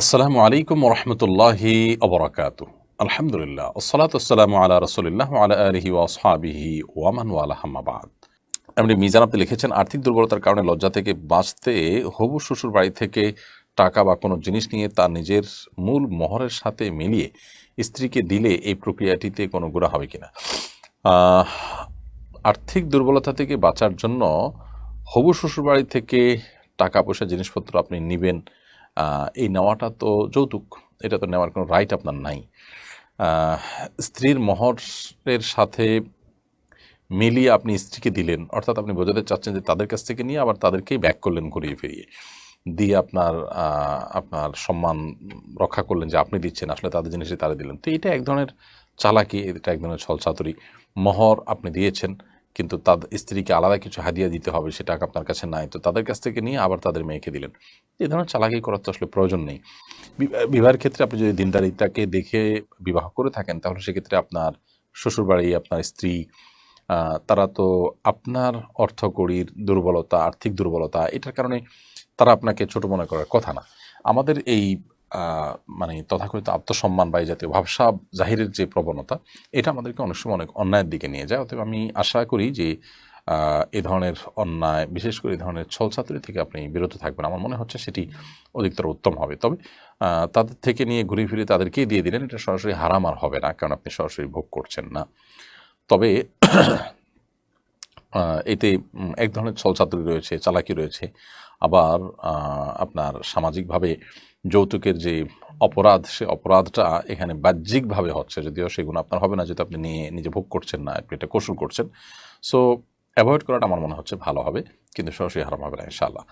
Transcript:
আসসালামু আলাইকুম রহমতুল্লাহি অবরাকাত আলহামদুলিল্লাহ। ওসলাত আসসালামু আলা রসুলিল্লাহ আলা আলহি ওয়াসহাবিহি ওয়ামান ওয়ালা হাম্মাবাদ এমনি মিজান আপনি লিখেছেন, আর্থিক দুর্বলতার কারণে লজ্জা থেকে বাঁচতে হবু শ্বশুর বাড়ি থেকে টাকা বা কোনো জিনিস নিয়ে তার নিজের মূল মোহরের সাথে মিলিয়ে স্ত্রীকে দিলে এই প্রক্রিয়াটিতে কোনো গুণা হবে কিনা? আর্থিক দুর্বলতা থেকে বাঁচার জন্য হবু শ্বশুরবাড়ি থেকে টাকা পয়সা জিনিসপত্র আপনি নেবেন এই নেওয়াটা তো যৌতুক, এটা তো নেওয়ার কোনো রাইট আপনার নাই। স্ত্রীর মহরের সাথে মিলিয়ে আপনি স্ত্রীকে দিলেন, অর্থাৎ আপনি বোঝাতে চাচ্ছেন যে তাদের কাছ থেকে নিয়ে আবার তাদেরকেই ব্যাক করলেন ঘুরিয়ে ফিরিয়ে। দিয়ে আপনার আপনার সম্মান রক্ষা করলেন যে আপনি দিচ্ছেন, আসলে তাদের জিনিসই তারা দিলেন। তো এটা এক ধরনের চালাকি, এটা এক ধরনের ছলচাতুরি। মহর আপনি দিয়েছেন কিন্তু তাদের স্ত্রীকে আলাদা কিছু হাদিয়া দিতে হবে, সেটা আপনার কাছে নাই। তো তাদের কাছ থেকে নিয়ে আবার তাদের মেয়েকে দিলেন। এই ধরনের চালাকি করার তো আসলে প্রয়োজন নেই। বিবাহের ক্ষেত্রে আপনি যদি দিনদারিতাকে দেখে বিবাহ করে থাকেন, তাহলে সেক্ষেত্রে আপনার শ্বশুরবাড়ি, আপনার স্ত্রী তারা তো আপনার অর্থকড়ির দুর্বলতা, আর্থিক দুর্বলতা, এটার কারণে তারা আপনাকে ছোট মনে করার কথা না। আমাদের এই মানে তথাকথিত আত্মসম্মান বা এই জাতীয় ভাবসাব জাহিরের যে প্রবণতা, এটা আমাদেরকে অনেক সময় অনেক অন্যায়ের দিকে নিয়ে যায়। অতএব আমি আশা করি যে এ ধরনের অন্যায়, বিশেষ করে এই ধরনের ছলছাতুরি থেকে আপনি বিরত থাকবেন। আমার মনে হচ্ছে সেটি অধিকতর উত্তম হবে। তবে তাদের থেকে নিয়ে ঘুরে ফিরে তাদেরকেই দিয়ে দিলেন, এটা সরাসরি হারাম আর হবে না, কারণ আপনি সরাসরি ভোগ করছেন না। তবে এতে এক ধরনের ছলচাতুরি রয়েছে, চালাকি রয়েছে। আবার আপনার সামাজিকভাবে যৌতুকের যে অপরাধ, সে অপরাধটা এখানে বাহ্যিকভাবে হচ্ছে, যদিও সেগুলো আপনার হবে না, যেহেতু আপনি নিয়ে, নিজে ভোগ করছেন না, আপনি এটা কৌশল করছেন। সো অ্যাভয়েড করাটা আমার মনে হচ্ছে ভালো হবে, কিন্তু সরাসরি হারাম হবে না, ইনশাআল্লাহ।